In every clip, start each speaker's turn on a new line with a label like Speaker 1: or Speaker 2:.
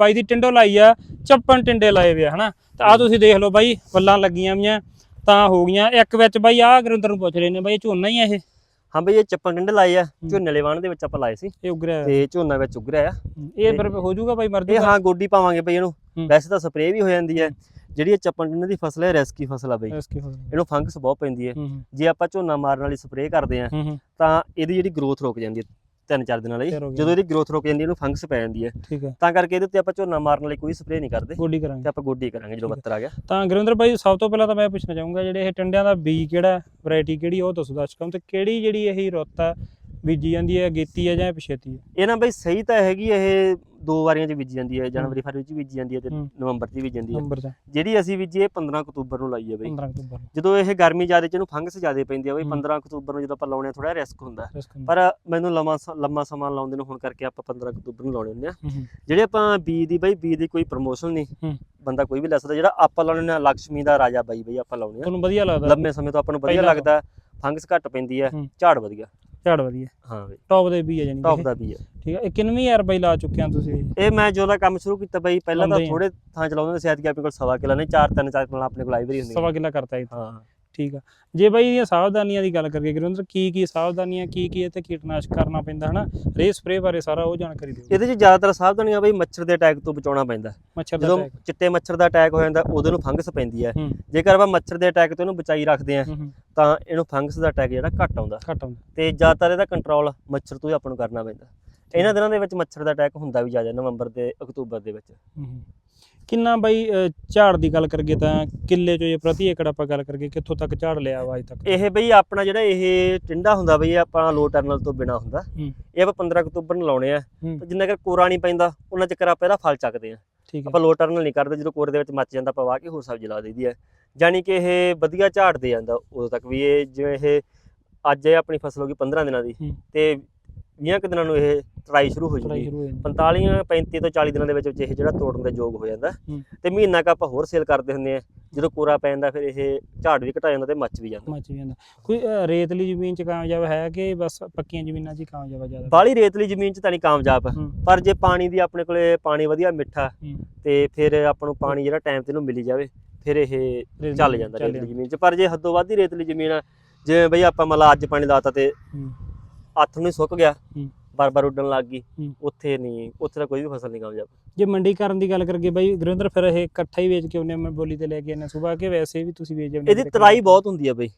Speaker 1: ਬਾਈ ਦੀ ਟਿੰਡੋ ਲਾਈ ਆ ਚੱਪਣ ਟਿੰਡੇ ਲਾਏ ਵੇ ਹਨਾ? ਤਾਂ ਆ ਤੁਸੀਂ ਦੇਖ ਲਓ ਬਾਈ ਫੁੱਲਾਂ ਲੱਗੀਆਂ ਵੀਆਂ ਤਾਂ ਹੋ ਗਈਆਂ। ਇੱਕ ਵਿੱਚ ਬਾਈ ਆ ਗੁਰਿੰਦਰ ਨੂੰ ਪੁੱਛ ਰਹੇ ਨੇ ਬਾਈ ਝੋਨਾ ਹੀ ਆ ਇਹ?
Speaker 2: ਹਾਂ ਬਈ ਇਹ ਚੱਪਣ ਡੰਡੇ ਲਾਏ ਆ। ਝੋਨੇ ਵਾਲੇ ਵਾਣ ਦੇ ਵਿੱਚ ਆਪਾਂ ਲਾਏ ਸੀ।
Speaker 1: ਇਹ ਉਗਰਿਆ।
Speaker 2: ਤੇ ਝੋਨਾ ਵਿੱਚ ਉੱਗ ਰਿਹਾ ਆ
Speaker 1: ਇਹ ਫਿਰ ਹੋ ਜਾਊਗਾ ਬਾਈ ਮਰ
Speaker 2: ਇਹ
Speaker 1: ਜਾਊਗਾ?
Speaker 2: ਹਾਂ ਗੋਡੀ ਪਾਵਾਂਗੇ ਬਈ ਇਹਨੂੰ। ਵੈਸੇ ਤਾਂ ਸਪਰੇਅ ਵੀ ਹੋ ਜਾਂਦੀ ਹੈ। ਜਿਹੜੀ ਇਹ ਚੱਪਣ ਡੰਡੇ ਦੀ ਫਸਲ ਹੈ ਰੈਸਕੀ ਫਸਲ ਆ ਬਈ। ਇਹਨੂੰ ਫੰਗਸ ਬਹੁਤ ਪੈਂਦੀ ਹੈ ਜੇ ਆਪਾਂ ਝੋਨਾ ਮਾਰਨ ਵਾਲੀ ਸਪਰੇਅ ਕਰਦੇ ਆ ਤਾਂ ਇਹਦੀ ਜਿਹੜੀ ਗਰੋਥ ਰੁਕ ਜਾਂਦੀ ਹੈ ਤਿੰਨ ਚਾਰ ਦਿਨਾਂ ਲਈ।
Speaker 1: ਫਿਰ ਹੋ ਗਿਆ।
Speaker 2: ਜਦੋਂ ਇਹਦੀ ਗਰੋਥ ਰੁਕ ਜਾਂਦੀ ਹੈ ਇਹਨੂੰ ਫੰਗਸ ਪੈ ਜਾਂਦੀ ਹੈ।
Speaker 1: ਠੀਕ ਹੈ।
Speaker 2: ਤਾਂ ਕਰਕੇ ਇਹਦੇ ਉੱਤੇ ਆਪਾਂ ਝੋਨਾ ਮਾਰਨ ਲਈ ਕੋਈ ਸਪਰੇਅ ਨਹੀਂ ਕਰਦੇ।
Speaker 1: ਗੋਡੀ ਕਰਾਂਗੇ।
Speaker 2: ਤੇ ਆਪਾਂ ਗੋਡੀ ਕਰਾਂਗੇ ਜਦੋਂ
Speaker 1: ਹੈ।
Speaker 2: ਬੱਤਰ ਆ ਗਿਆ।
Speaker 1: ਤਾਂ ਗੁਰਿੰਦਰ ਬਾਈ ਸਭ ਤੋਂ ਪਹਿਲਾਂ ਤਾਂ ਮੈਂ ਪੁੱਛਣਾ ਚਾਹੂੰਗਾ ਜਿਹੜੇ ਇਹ ਟਿੰਡਿਆਂ ਦਾ ਬੀਜ ਕਿਹੜਾ ਵੈਰਾਈਟੀ ਕਿਹੜੀ ਉਹ ਦੱਸੋ ਦਰਸ਼ਕਾਂ ਨੂੰ। ਤੇ ਕਿਹੜੀ ਜਿਹੜੀ ਇਹ ਰੁੱਤ ਆ ਬੀਜੀ ਜਾਂਦੀ ਹੈ ਗੇਤੀ ਹੈ ਜਾਂ ਪਛੇਤੀ ਹੈ?
Speaker 2: ਇਹ ਨਾ ਬਈ ਸਹੀ ਤਾਂ ਹੈਗੀ ਇਹ ਦੋ ਵਾਰੀਆਂ ਚ ਬੀਜੀ ਜਾਂਦੀ ਹੈ ਜਨਵਰੀ ਫਰਵਰੀ ਚ ਬੀਜੀ ਜਾਂਦੀ ਹੈ ਤੇ
Speaker 1: ਹੂੰ।
Speaker 2: ਨਵੰਬਰ ਚ ਬੀਜੀ ਜਾਂਦੀ ਹੈ।
Speaker 1: ਨੰਬਰ ਦਾ।
Speaker 2: ਜਿਹੜੀ ਅਸੀਂ ਬੀਜੀ ਇਹ 15 ਅਕਤੂਬਰ ਨੂੰ ਲਾਈ ਹੈ ਬਈ।
Speaker 1: 15 ਅਕਤੂਬਰ ਨੂੰ।
Speaker 2: ਜਦੋਂ ਇਹ ਗਰਮੀ ਜ਼ਿਆਦਾ ਚ ਇਹਨੂੰ ਫੰਗਸ ਜ਼ਿਆਦਾ ਪੈਂਦੀ ਆ ਬਈ
Speaker 1: ਹੂੰ।
Speaker 2: 15 ਅਕਤੂਬਰ ਨੂੰ ਜਦੋਂ ਆਪਾਂ ਲਾਉਣੇ ਥੋੜਾ ਰਿਸਕ ਹੁੰਦਾ।
Speaker 1: ਰਿਸਕ।
Speaker 2: ਪਰ ਮੈਨੂੰ ਲੰਮਾ ਸ- ਲੰਮਾ ਸਮਾਂ ਲਾਉਂਦੇ ਨੂੰ ਹੁਣ ਕਰਕੇ ਆਪਾਂ 15 ਅਕਤੂਬਰ ਨੂੰ ਲਾਉਣੇ ਹੁੰਦੇ ਆ। ਜਿਹੜੇ ਆਪਾਂ ਬੀ ਦੀ ਬਈ ਬੀ ਦੀ ਕੋਈ ਪ੍ਰਮੋਸ਼ਨ ਨਹੀਂ
Speaker 1: ਹੂੰ।
Speaker 2: ਬੰਦਾ ਕੋਈ ਵੀ ਲੈ ਸਕਦਾ ਜਿਹੜਾ ਆਪਾਂ ਲਾਉਣੇ ਆ ਲక్ష్ਮੀ ਦਾ ਰਾਜਾ ਬਾਈ ਬਈ ਆਪਾਂ ਲਾਉਣੇ ਆ।
Speaker 1: ਤੁਹਾਨੂੰ ਵਧੀਆ ਲੱਗਦਾ।
Speaker 2: ਲੰਮੇ ਸਮੇਂ ਤੋਂ ਆਪਾਂ ਨੂੰ ਵਧੀਆ
Speaker 1: ਪਹਿਲਾਂ
Speaker 2: ਲੱਗਦਾ ਫੰਗਸ ਘੱਟ ਪੈਂਦੀ ਹੈ
Speaker 1: ਹੂੰ।
Speaker 2: ਝਾੜ ਵਧੀਆ।
Speaker 1: ਝਾੜ ਵਧੀਆ।
Speaker 2: ਹਾਂ ਬਈ।
Speaker 1: ਟੌਪ ਦੇ ਵੀ ਹੈ ਜਾਨੀ
Speaker 2: ਟੌਪ। ਦਾ ਵੀ ਹੈ
Speaker 1: ਠੀਕ ਹੈ ਇਹ ਕਿੰਨਵੀਂ ਯਾਰ ਬਾਈ ਲਾ ਚੁੱਕੇ ਆ ਤੁਸੀਂ?
Speaker 2: ਇਹ ਮੈਂ ਜਦੋਂ ਦਾ ਕੰਮ ਸ਼ੁਰੂ ਕੀਤਾ ਬਈ ਪਹਿਲਾਂ ਤਾਂ। ਥੋੜੇ ਥਾਂ ਚਲਾਉਂਦੇ ਸੀ ਐਤਕੀ ਆਪਣੇ ਕੋਲ ਸਵਾ ਕਿਲਾ ਨਹੀਂ ਚਾਰ ਤਿੰਨ ਚਾਰ ਕਿਲਾ ਆਪਣੇ ਕੋਲ ਲਾਇਬ੍ਰੇਰੀ ਹੁੰਦੀ
Speaker 1: ਸਵਾ ਕਿੱਲਾ ਕਰਤਾ ਇਹ
Speaker 2: ਹਾਂ।
Speaker 1: ਠੀਕ ਆ। ਜੇ ਬਾਈ ਇਹਦੀਆਂ ਸਾਵਧਾਨੀਆਂ ਦੀ ਗੱਲ ਕਰੀਏ ਗੁਰਿੰਦਰ ਕੀ ਕੀ ਸਾਵਧਾਨੀਆਂ ਕੀ ਕੀ ਤੇ ਕੀਟਨਾਸ਼ਕ ਕਰਨਾ ਪੈਂਦਾ ਹਨਾ? ਰੇ ਸਪਰੇ ਬਾਰੇ ਸਾਰਾ ਉਹ ਜਾਣਕਾਰੀ ਦਿਓ।
Speaker 2: ਇਹਦੇ 'ਚ ਜ਼ਿਆਦਾਤਰ ਸਾਵਧਾਨੀਆਂ ਬਈ ਮੱਛਰ ਦੇ ਅਟੈਕ ਤੋਂ ਬਚਾਉਣਾ ਪੈਂਦਾ।
Speaker 1: ਮੱਛਰ ਦਾ
Speaker 2: ਜਦੋਂ। ਚਿੱਟੇ ਮੱਛਰ ਦਾ ਅਟੈਕ ਹੋ ਜਾਂਦਾ ਉਦੋਂ ਨੂੰ ਫੰਗਸ ਪੈਂਦੀ ਹੈ। ਜੇਕਰ ਆਪਾਂ ਮੱਛਰ ਦੇ ਅਟੈਕ ਤੋਂ ਇਹਨੂੰ ਬਚਾਈ ਰੱਖਦੇ ਆ ਤਾਂ ਇਹਨੂੰ ਫੰਗਸ ਦਾ ਅਟੈਕ ਜਿਹੜਾ ਘੱਟ ਆਉਂਦਾ।
Speaker 1: ਘੱਟ ਆਉਂਦਾ।
Speaker 2: ਤੇ ਜ਼ਿਆਦਾਤਰ ਇਹਦਾ ਕੰਟਰੋਲ ਮੱਛਰ ਤੋਂ ਹੀ ਆਪਾਂ ਨੂੰ ਕਰਨਾ ਪੈਂਦਾ। ਇਹਨਾਂ ਦਿਨਾਂ ਦੇ ਵਿੱਚ ਮੱਛਰ ਦਾ ਅਟੈਕ ਹੁੰਦਾ ਵੀ ਜ਼ਿਆਦਾ ਨਵੰਬਰ ਤੇ ਅਕਤੂਬਰ ਦੇ ਵਿੱਚ।
Speaker 1: ਕਿੰਨਾ ਬਾਈ ਅ, ਝਾੜ ਦੀ ਗੱਲ ਕਰੀਏ ਤਾਂ ਕਿੱਲੇ ਚੋਂ ਜੇ ਪ੍ਰਤੀ ਏਕੜ ਆਪਾਂ ਗੱਲ ਕਰੀਏ ਕਿੱਥੋਂ ਤੱਕ ਝਾੜ ਲਿਆ ਵਾ ਅੱਜ ਤੱਕ?
Speaker 2: ਇਹ ਬਈ ਆਪਣਾ ਜਿਹੜਾ ਇਹ ਟਿੰਡਾ ਹੁੰਦਾ ਬਈ ਇਹ ਆਪਣਾ ਲੋ ਟਰਨਲ ਤੋਂ ਬਿਨਾ ਹੁੰਦਾ।
Speaker 1: ਹੂੰ।
Speaker 2: ਇਹ ਆਪਾਂ 15 ਅਕਤੂਬਰ ਨੂੰ ਲਾਉਣੇ ਆ।
Speaker 1: ਹੂੰ।
Speaker 2: ਤੇ ਜਿੰਨਾ ਚਿਰ ਕੋਰਾ ਨਹੀਂ ਪੈਂਦਾ ਉਹਨਾਂ ਚਿਰ ਆਪਾਂ ਇਹਦਾ ਫਲ ਚੱਕਦੇ ਆ।
Speaker 1: ਠੀਕ ਹੈ
Speaker 2: ਆਪਾਂ ਲੋ ਟਰਨਲ ਨਹੀਂ ਕਰਦੇ ਜਦੋਂ ਕੋਰੇ ਦੇ ਵਿੱਚ ਮੱਚ ਜਾਂਦਾ ਆਪਾਂ ਵਾਹ ਕੇ ਹੋਰ ਸਬਜ਼ੀ ਲਾ ਦਈਦੀ ਹੈ ਜਾਣੀ ਕਿ ਇਹ ਵਧੀਆ ਝਾੜ ਦੇ ਜਾਂਦਾ ਉਦੋਂ ਤੱਕ ਵੀ ਇਹ ਜਿਵੇਂ ਇਹ ਅੱਜ ਇਹ ਆਪਣੀ ਫਸਲ ਹੋ ਗਈ 15 ਦਿਨਾਂ ਦੀ।
Speaker 1: ਹੂੰ।
Speaker 2: ਤੇ 20 ਕੁ ਦਿਨਾਂ ਨੂੰ ਇਹ ਤਰਾਈ ਸ਼ੁਰੂ ਹੋ
Speaker 1: ਸ਼ੁਰੂ ਜਾਂਦੀ
Speaker 2: 45 35 ਤੋਂ 40 ਦਿਨਾਂ ਦੇ ਵਿੱਚ ਵਿੱਚ ਇਹ ਜਿਹੜਾ ਤੋੜਨ ਦੇ ਯੋਗ ਹੋ ਜਾਂਦਾ।
Speaker 1: ਹੂੰ।
Speaker 2: ਤੇ ਮਹੀਨਾ ਕ ਆਪਾਂ ਹੋਰ ਸੇਲ ਕਰਦੇ ਹੁੰਦੇ ਆ ਜਦੋਂ ਕੋਰਾ ਪੈ ਜਾਂਦਾ ਫਿਰ ਇਹ ਝਾੜ ਵੀ ਘਟਾ ਜਾਂਦਾ ਤੇ ਮੱਚ ਵੀ ਜਾਂਦਾ।
Speaker 1: ਮੱਚ ਵੀ ਜਾਂਦਾ। ਕੋਈ ਅ, ਰੇਤਲੀ ਜ਼ਮੀਨ ਚ ਕਾਮਯਾਬ ਹੈ ਕਿ ਬਸ ਪੱਕੀਆਂ ਜ਼ਮੀਨਾਂ 'ਚ ਹੀ ਕਾਮਯਾਬ ਆ ਜ਼ਿਆਦਾ?
Speaker 2: ਬਾਲੀ ਰੇਤਲੀ ਜ਼ਮੀਨ 'ਚ ਤਾਂ ਨਹੀਂ ਕਾਮਯਾਬ।
Speaker 1: ਹੂੰ।
Speaker 2: ਪਰ ਜੇ ਪਾਣੀ ਦੀ ਆਪਣੇ ਕੋਲੇ ਪਾਣੀ ਵਧੀਆ ਮਿੱਠਾ
Speaker 1: ਹੂੰ।
Speaker 2: ਤੇ ਫਿਰ ਆਪਾਂ ਨੂੰ ਪਾਣੀ ਜਿਹੜਾ ਟਾਈਮ ਤੇ ਇਹਨੂੰ ਮਿਲੀ ਜਾਵੇ ਫਿਰ ਇਹ
Speaker 1: ਰੇਤਲੀ
Speaker 2: ਚੱਲ ਜਾਂਦਾ ਰੇਤਲੀ ਜ਼ਮੀਨ 'ਚ। ਪਰ ਜੇ ਹੱਦੋਂ ਵੱਧ ਹੀ ਰੇਤਲੀ ਜ਼ਮੀਨ ਆ ਜਿਵੇਂ ਬਈ ਆਪਾਂ ਮਲਾ ਅੱਜ ਪਾਣੀ ਲਾਤਾ ਤੇ
Speaker 1: ਹੂੰ।
Speaker 2: ਹੱਥ ਨੂੰ ਹੀ ਸੁੱਕ ਗਿਆ। ਬਾਰ-ਬਾਰ ਉੱਡਣ ਲੱਗ ਗਈ। ਉੱਥੇ ਨਹੀਂ ਉੱਥੇ ਤਾਂ ਕੋਈ ਵੀ ਫਸਲ ਨਹੀਂ ਕਾਮਯਾਬ।
Speaker 1: ਜੇ ਮੰਡੀਕਰਨ ਦੀ ਗੱਲ ਕਰੀਏ ਬਾਈ ਗੁਰਿੰਦਰ ਫਿਰ ਇਹ ਇਕੱਠਾ ਹੀ ਵੇਚ ਕੇ ਉਹਨੇ ਮੈਂ ਬੋਲੀ ਤੇ ਲੈ ਕੇ ਆਨੇ ਸਵੇਰ ਕੇ ਵੈਸੇ ਵੀ ਤੁਸੀਂ ਵੇਚ ਜਾਂਦੇ
Speaker 2: ਇਹਦੀ ਤਰਾਈ ਬਹੁਤ ਹੁੰਦੀ ਆ ਬਈ।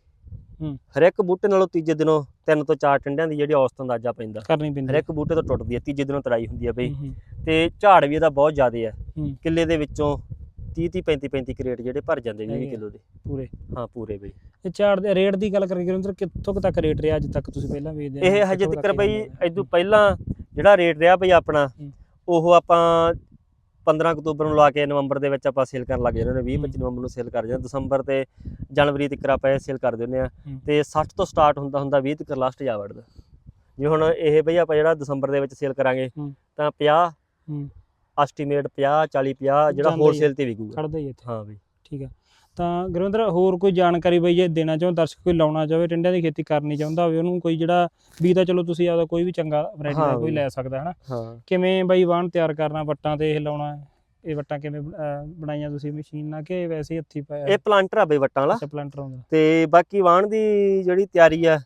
Speaker 2: ਹਰ ਇੱਕ ਬੂਟੇ ਨਾਲੋਂ ਤੀਜੇ ਦਿਨੋਂ ਤਿੰਨ ਤੋਂ ਚਾਰ ਟੰਡਿਆਂ ਦੀ ਜਿਹੜੀ ਔਸਤ ਅੰਦਾਜ਼ਾ ਪੈਂਦਾ।
Speaker 1: ਕਰਨੀ ਪੈਂਦੀ
Speaker 2: ਹਰ ਇੱਕ ਬੂਟੇ ਤੋਂ ਟੁੱਟਦੀ ਹੈ ਤੀਜੇ ਦਿਨੋਂ ਤਰਾਈ ਹੁੰਦੀ ਆ ਬਈ। ਤੇ ਝਾੜ ਵੀ ਇਹਦਾ ਬਹੁਤ ਜ਼ਿਆਦਾ ਹੂੰ। ਕਿੱਲੇ ਦੇ ਵਿੱਚੋਂ 30 30 35 35 ਕਰੇਟ ਜਿਹੜੇ ਭਰ ਜਾਂਦੇ 20
Speaker 1: ਹੈਗੇ ਆ।
Speaker 2: ਕਿਲੋ ਦੇ।
Speaker 1: ਪੂਰੇ।
Speaker 2: ਹਾਂ ਪੂਰੇ ਬਈ।
Speaker 1: ਇਹ ਝਾੜ ਦੇ ਰੇਟ ਦੀ ਗੱਲ ਕਰੀਏ ਗੁਰਿੰਦਰ ਕਿੱਥੋਂ ਕੁ ਤੱਕ ਰੇਟ ਰਿਹਾ ਅੱਜ ਤੱਕ ਤੁਸੀਂ ਪਹਿਲਾਂ ਵੇਚਦੇ
Speaker 2: ਇਹ? ਹਜੇ ਤੱਕ ਬਈ? ਇਦੋਂ ਪਹਿਲਾਂ ਜਿਹੜਾ ਰੇਟ ਰਿਹਾ ਬਈ ਆਪਣਾ। ਉਹ ਆਪਾਂ 15 ਅਕਤੂਬਰ ਨੂੰ ਲਾ ਕੇ ਨਵੰਬਰ ਦੇ ਵਿੱਚ ਆਪਾਂ ਸੇਲ ਕਰਨ ਲੱਗ ਜਾਂਦੇ ਨੇ 20
Speaker 1: ਹੂੰ।
Speaker 2: 25 ਨਵੰਬਰ ਨੂੰ ਸੇਲ ਕਰ ਜਾਂਦੇ ਦਸੰਬਰ ਤੇ ਜਨਵਰੀ ਤੱਕ ਆਪਾਂ ਇਹ ਸੇਲ ਕਰ ਦਿੰਦੇ ਆ। ਤੇ 60 ਤੋਂ ਸਟਾਰਟ ਹੁੰਦਾ ਹੁੰਦਾ 20 ਤੱਕ ਲਾਸਟ ਜਾ ਵੜਦਾ ਜੇ ਹੁਣ ਇਹ ਬਈ ਆਪਾਂ ਜਿਹੜਾ ਦਸੰਬਰ ਦੇ ਵਿੱਚ ਸੇਲ ਕਰਾਂਗੇ। ਤਾਂ 50
Speaker 1: ਹੂੰ
Speaker 2: ਐਸਟੀਮੇਟ 50 40 50 ਜਿਹੜਾ ਹੋਲਸੇਲ ਤੇ ਵਿਕੂਗਾ
Speaker 1: ਖੜਦਾ ਹੀ ਇੱਥੇ
Speaker 2: ਹਾਂ ਬਈ
Speaker 1: ਠੀਕ ਆ ਤਾਂ ਗੁਰਿੰਦਰ ਹੋਰ ਕੋਈ ਜਾਣਕਾਰੀ ਬਈ ਜੇ ਦੇਣਾ ਚਾਹੋ ਦਰਸ਼ਕ ਕੋਈ ਲਾਉਣਾ ਚਾਹਵੇ ਟਿੰਡਿਆਂ ਦੀ ਖੇਤੀ ਕਰਨੀ ਚਾਹੁੰਦਾ ਹੋਵੇ ਉਹਨੂੰ ਕੋਈ ਜਿਹੜਾ ਵੀ ਤਾਂ ਚਲੋ ਤੁਸੀਂ ਆਦਾ ਕੋਈ ਵੀ ਚੰਗਾ ਵੈਰਾਈਟੀ ਦਾ ਕੋਈ। ਲੈ ਸਕਦਾ ਹਨਾ ਕਿਵੇਂ ਬਈ ਵਾਹਣ ਤਿਆਰ ਕਰਨਾ ਵੱਟਾਂ ਤੇ ਇਹ ਲਾਉਣਾ? ਇਹ ਵੱਟਾਂ ਕਿਵੇਂ ਬਣਾਈਆਂ ਤੁਸੀਂ ਮਸ਼ੀਨ ਨਾਲ ਕਿ ਵੈਸੇ ਹੱਥੀ ਪਾਇਆ
Speaker 2: ਇਹ ਪਲਾਂਟਰ ਆ ਬਈ ਵੱਟਾਂ ਵਾਲਾ
Speaker 1: ਪਲਾਂਟਰ ਆਉਂਦਾ
Speaker 2: ਤੇ ਬਾਕੀ ਵਾਣ ਦੀ ਜਿਹੜੀ ਤਿਆਰੀ ਆ।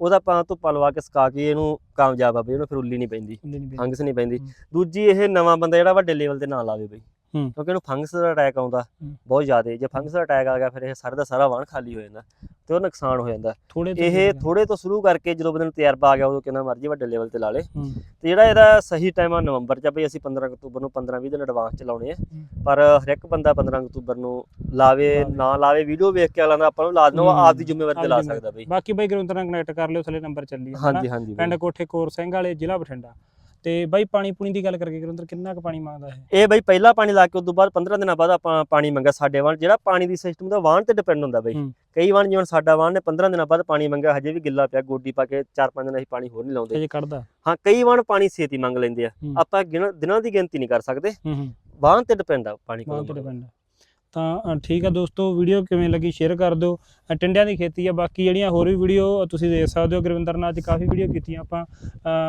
Speaker 2: ਉਹਦਾ ਆਪਾਂ ਧੁੱਪਾਂ ਲਵਾ ਕੇ ਸੁਕਾ ਕੇ ਇਹਨੂੰ ਕਾਮਯਾਬ ਆ ਬਈ ਉਹਨੂੰ ਫਿਰ ਉੱਲੀ ਨਹੀਂ ਪੈਂਦੀ
Speaker 1: ਹੁੰਦੇ ਨਹੀਂ
Speaker 2: ਫੰਗਸ ਨਹੀਂ ਪੈਂਦੀ। ਦੂਜੀ ਇਹ ਨਵਾਂ ਬੰਦਾ ਜਿਹੜਾ ਵੱਡੇ ਲੈਵਲ ਤੇ ਨਾ ਲਾਵੇ ਬਈ। ਕਿਉਂਕਿ ਇਹਨੂੰ ਫੰਗਸ ਦਾ ਅਟੈਕ ਆਉਂਦਾ। ਬਹੁਤ ਜ਼ਿਆਦਾ ਜੇ ਫੰਗਸ ਦਾ ਅਟੈਕ ਆ ਗਿਆ ਫਿਰ ਇਹ ਸਾਰਾ ਦਾ ਸਾਰਾ ਵਾਣ ਖਾਲੀ ਹੋ ਜਾਂਦਾ ਤੇ ਉਹ ਨੁਕਸਾਨ ਹੋ ਜਾਂਦਾ ਇਹ। ਥੋੜੇ ਤੋਂ ਸ਼ੁਰੂ ਕਰਕੇ ਜਦੋਂ ਬੰਦੇ ਨੂੰ ਤਜਰਬਾ ਆ ਗਿਆ ਉਦੋਂ ਕਿੰਨਾ ਮਰਜ਼ੀ ਵੱਡੇ ਲੈਵਲ ਤੇ ਲਾ ਲੇ ਤੇ ਜਿਹੜਾ ਇਹਦਾ ਸਹੀ ਟਾਈਮ ਆ ਨਵੰਬਰ ਚ ਆ ਬਈ ਅਸੀਂ 15 ਅਕਤੂਬਰ ਨੂੰ 15 20 ਦਿਨ ਐਡਵਾਂਸ ਚ ਲਾਉਣੇ ਆ। ਪਰ ਹਰ ਇੱਕ ਬੰਦਾ 15 ਅਕਤੂਬਰ ਨੂੰ ਲਾਵੇ। ਨਾ ਲਾਵੇ ਵੀਡੀਓ ਵੇਖ ਕੇ ਅਗਲਾ ਆਪਾਂ ਨੂੰ ਲਾ ਦੇਣਾ ਉਹ
Speaker 1: ਹੂੰ।
Speaker 2: ਆਪਦੀ ਜ਼ਿੰਮੇਵਾਰੀ ਤੇ ਲਾ ਸਕਦਾ ਬਈ
Speaker 1: ਬਾਕੀ ਬਈ ਗੁਰਿੰਦਰ ਨਾਲ ਕਨੈਕਟ ਕਰ ਲਿਓ ਥੱਲੇ ਨੰਬਰ ਚੱਲੀ
Speaker 2: ਹਾਂਜੀ ਹਾਂਜੀ
Speaker 1: ਪਿੰਡ। ਕੋਠੇ ਕੋਰ ਸਿੰਘ ਵਾਲੇ ਜ਼ਿਲ੍ਹਾ ਬਠਿੰਡਾ ਤੇ ਬਾਈ ਪਾਣੀ ਪੂਣੀ ਦੀ ਗੱਲ ਕਰਕੇ ਗੁਰਿੰਦਰ ਕਿੰਨਾ ਕੁ ਪਾਣੀ ਮੰਗਦਾ ਇਹ?
Speaker 2: ਇਹ ਬਈ ਪਹਿਲਾ ਪਾਣੀ ਲਾ ਕੇ ਉਦੋਂ ਬਾਅਦ 15 ਦਿਨਾਂ ਬਾਅਦ ਆਪਾਂ ਪਾਣੀ ਮੰਗਿਆ ਸਾਡੇ ਵਾਣ ਜਿਹੜਾ ਪਾਣੀ ਦੀ ਸਿਸਟਮ ਦਾ ਵਾਣ ਤੇ ਡਿਪੈਂਡ ਹੁੰਦਾ ਬਈ।
Speaker 1: ਹੂੰ।
Speaker 2: ਕਈ ਵਾਣ ਜਿਵੇਂ ਸਾਡਾ ਵਾਣ ਨੇ 15 ਦਿਨਾਂ ਬਾਅਦ ਪਾਣੀ ਮੰਗਿਆ ਹਜੇ ਵੀ ਗਿੱਲਾ ਪਿਆ ਗੋਡੀ ਪਾ ਕੇ 4-5 ਦਿਨ ਅਸੀਂ ਪਾਣੀ ਹੋਰ ਨਹੀਂ ਲਾਉਂਦੇ।
Speaker 1: ਜੇ ਕੱਢਦਾ।
Speaker 2: ਹਾਂ ਕਈ ਵਾਣ ਪਾਣੀ ਛੇਤੀ ਮੰਗ ਲੈਂਦੇ ਆ।
Speaker 1: ਹੂੰ।
Speaker 2: ਆਪਾਂ ਦਿਨਾਂ ਦੀ ਗਿਣਤੀ ਨਹੀਂ ਕਰ ਸਕਦੇ।
Speaker 1: ਹੂੰ ਹੂੰ।
Speaker 2: ਵਾਣ ਤੇ ਡਿਪੈਂਡ ਆ ਪਾਣੀ ਕੋਲ
Speaker 1: ਤੇ ਡਿਪੈਂਡ ਤਾਂ ਠੀਕ ਆ ਦੋਸਤੋ ਵੀਡੀਓ ਕਿਵੇਂ ਲੱਗੀ ਸ਼ੇਅਰ ਕਰ ਦਿਓ। ਟਿੰਡਿਆਂ ਦੀ ਖੇਤੀ ਆ ਬਾਕੀ ਜਿਹੜੀਆਂ ਹੋਰ ਵੀ ਵੀਡੀਓ ਤੁਸੀਂ ਦੇਖ ਸਕਦੇ ਹੋ ਗੁਰਵਿੰਦਰ ਨਾਲ ਅੱਜ ਕਾਫੀ ਵੀਡੀਓ ਕੀਤੀਆਂ ਆਪਾਂ।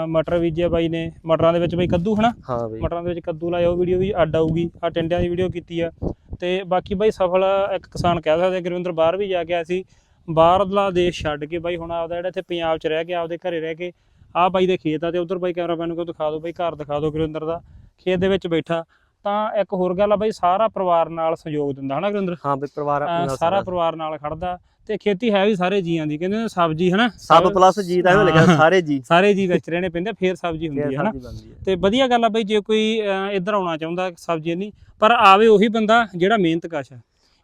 Speaker 1: ਮਟਰ ਬੀਜਿਆ ਬਾਈ ਨੇ ਮਟਰਾਂ ਦੇ ਵਿੱਚ ਬਾਈ ਕੱਦੂ ਹਨਾ? ਮਟਰਾਂ ਦੇ ਵਿੱਚ ਕੱਦੂ ਲਾਇਆ ਉਹ ਵੀਡੀਓ ਵੀ ਅੱਡ ਆਊਗੀ ਆ ਟਿੰਡਿਆਂ ਦੀ ਵੀਡੀਓ ਕੀਤੀ ਆ। ਤੇ ਬਾਕੀ ਬਾਈ ਸਫਲ ਇੱਕ ਕਿਸਾਨ ਕਹਿ ਸਕਦੇ ਆ, ਗੁਰਵਿੰਦਰ ਬਾਹਰ ਵੀ ਜਾ ਕੇ ਆਇਆ ਸੀ। ਬਾਹਰਲਾ ਦੇਸ਼ ਛੱਡ ਕੇ ਬਾਈ ਹੁਣ ਆਪਦਾ ਜਿਹੜਾ ਇੱਥੇ ਪੰਜਾਬ 'ਚ ਰਹਿ ਕੇ ਆਪਦੇ ਘਰੇ ਰਹਿ ਕੇ ਆਹ ਬਾਈ ਦੇ ਖੇਤ ਆ ਤੇ ਉਧਰ ਬਾਈ ਕੈਮਰਾਮੈਨ ਨੂੰ ਕੋ ਦਿਖਾ ਦਿਓ ਬਾਈ ਘਰ ਦਿਖਾ ਦਿਓ ਗੁਰਵਿੰਦਰ ਦਾ। ਖੇਤ ਦੇ ਵਿੱਚ ਬੈਠਾ। ਤਾਂ ਇੱਕ ਹੋਰ ਗੱਲ ਆ ਬਾਈ ਸਾਰਾ ਪਰਿਵਾਰ ਨਾਲ ਸਹਿਯੋਗ ਦਿੰਦਾ ਹਨਾ ਗੁਰਵਿੰਦਰ
Speaker 2: ਹਾਂ ਬਈ ਪਰਿਵਾਰ ਆਪਣੇ ਨਾਲ
Speaker 1: ਸਾਰਾ। ਪਰਿਵਾਰ ਨਾਲ ਖੜਦਾ ਤੇ ਖੇਤੀ ਹੈ ਵੀ ਸਾਰੇ ਜੀਆਂ ਦੀ ਕਹਿੰਦੇ ਨੇ ਸਬਜ਼ੀ ਹਨਾ?
Speaker 2: ਸਭ ਪਲੱਸ ਜੀ ਦਾ ਐਵੇਂ ਲਿਖਿਆ
Speaker 1: ਹਾਂ।
Speaker 2: ਸਾਰੇ ਜੀ।
Speaker 1: ਸਾਰੇ ਜੀ ਵਿੱਚ ਰਹਿਣੇ ਪੈਂਦੇ ਫੇਰ ਸਬਜ਼ੀ ਹੁੰਦੀ ਹੈ ਹਨਾ?
Speaker 2: ਹੈ।
Speaker 1: ਤੇ ਵਧੀਆ ਗੱਲ ਆ ਬਈ ਜੇ ਕੋਈ ਇੱਧਰ ਆਉਣਾ ਚਾਹੁੰਦਾ ਸਬਜ਼ੀ ਨਹੀਂ ਪਰ ਆਵੇ ਉਹੀ ਬੰਦਾ ਜਿਹੜਾ ਮਿਹਨਤ ਕਸ਼ ਆ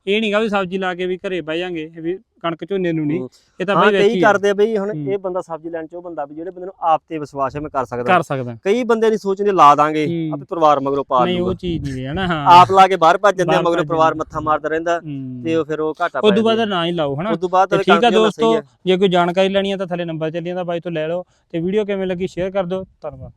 Speaker 1: ਇਹ ਨਹੀਂਗਾ ਵੀ ਸਬਜ਼ੀ ਲਾ ਕੇ ਵੀ ਘਰੇ ਬਹਿ ਜਾਾਂਗੇ ਵੀ ਕਣਕ ਝੋਨੇ ਨੂੰ ਨਹੀਂ
Speaker 2: ਹੂੰ।
Speaker 1: ਇਹ ਤਾਂ
Speaker 2: ਹਾਂ
Speaker 1: ਬਈ
Speaker 2: ਕਈ
Speaker 1: ਵੇਖੀ ਆ,
Speaker 2: ਕਰਦੇ ਆ ਬਈ ਹੁਣ
Speaker 1: ਹੂੰ।
Speaker 2: ਇਹ ਬੰਦਾ ਸਬਜ਼ੀ ਲੈਣ ਚ ਉਹ ਬੰਦਾ ਵੀ ਜਿਹੜੇ ਬੰਦੇ ਨੂੰ ਆਪ ਤੇ ਵਿਸ਼ਵਾਸ ਹੈ ਮੈਂ ਕਰ ਸਕਦਾ
Speaker 1: ਕਰ ਸਕਦਾ
Speaker 2: ਕਈ ਬੰਦੇ ਨਹੀਂ ਸੋਚਦੇ ਲਾ ਦਾਂਗੇ
Speaker 1: ਹੂੰ।
Speaker 2: ਆਪੇ ਪਰਿਵਾਰ ਮਗਰੋਂ ਪਾ
Speaker 1: ਨਹੀਂ ਉਹ
Speaker 2: ਲੂਗਾ
Speaker 1: ਚੀਜ਼ ਨਹੀਂ ਹੈ ਨਾ ਹਾਂ
Speaker 2: ਆਪ ਲਾ ਕੇ ਬਾਹਰ ਭੱਜ ਜਾਂਦੇ ਮਗਰੋਂ ਪਰਿਵਾਰ। ਮੱਥਾ ਮਾਰਦਾ ਰਹਿੰਦਾ
Speaker 1: ਹੂੰ।
Speaker 2: ਤੇ ਉਹ ਫਿਰ ਉਹ ਘਾਟਾ
Speaker 1: ਉਦੋਂ ਬਾਅਦ ਨਾ ਹੀ ਲਾਓ ਹਨਾ
Speaker 2: ਉਦੋਂ ਬਾਅਦ
Speaker 1: ਠੀਕ ਆ ਦੋਸਤੋ
Speaker 2: ਹੈ।
Speaker 1: ਜੇ ਕੋਈ ਜਾਣਕਾਰੀ ਲੈਣੀ ਆ ਤਾਂ ਥੱਲੇ ਨੰਬਰ ਚੱਲੀ ਜਾਂਦਾ ਬਾਈ ਤੋਂ ਲੈ ਲਓ ਤੇ ਵੀਡੀਓ ਕਿਵੇਂ ਲੱਗੀ ਸ਼ੇਅਰ ਕਰ ਦਿਓ ਧੰਨਵਾਦ